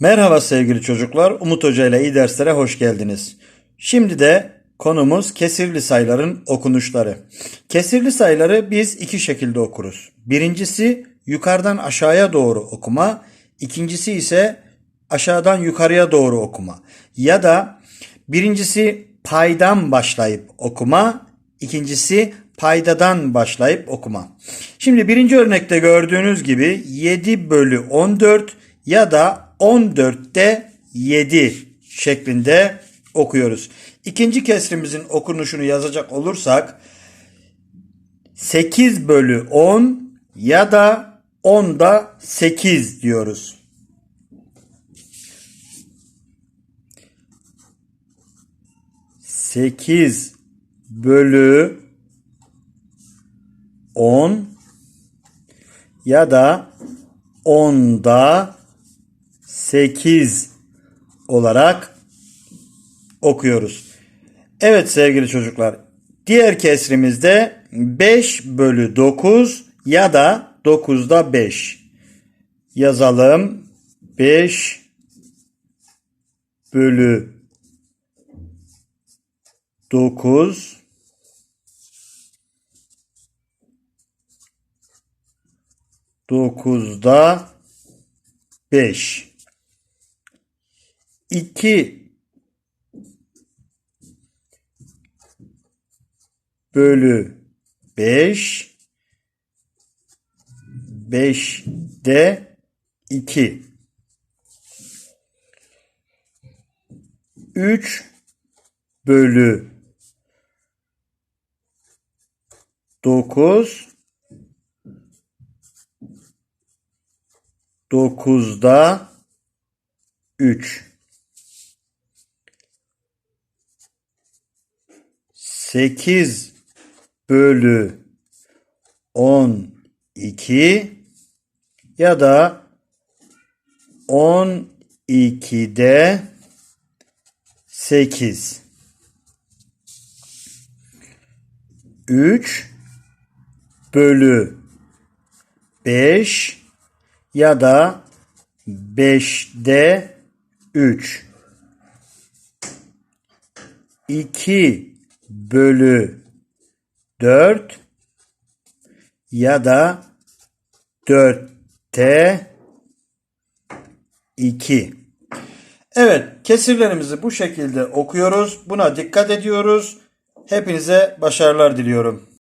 Merhaba sevgili çocuklar. Umut Hoca ile iyi derslere hoş geldiniz. Şimdi de konumuz kesirli sayıların okunuşları. Kesirli sayıları biz iki şekilde okuruz. Birincisi yukarıdan aşağıya doğru okuma. İkincisi ise aşağıdan yukarıya doğru okuma. Ya da birincisi paydan başlayıp okuma. ikincisi paydadan başlayıp okuma. Şimdi birinci örnekte gördüğünüz gibi 7 bölü 14 ya da 14'te 7 şeklinde okuyoruz. İkinci kesrimizin okunuşunu yazacak olursak 8 bölü 10 ya da 10'da 8 diyoruz. Sekiz bölü 10 ya da 10'da 8 olarak okuyoruz. Evet sevgili çocuklar. Diğer kesrimizde 5 bölü 9 ya da 9'da 5. Yazalım. 5 bölü 9 9'da 5. 2 bölü 5 5'de 2 3 bölü 9 9'da 3 8 bölü 12 ya da 12'de 8 3 bölü 5 ya da 5'de 3 2 bölü 4 ya da 4'te 2 Evet, kesirlerimizi bu şekilde okuyoruz. Buna dikkat ediyoruz. Hepinize başarılar diliyorum.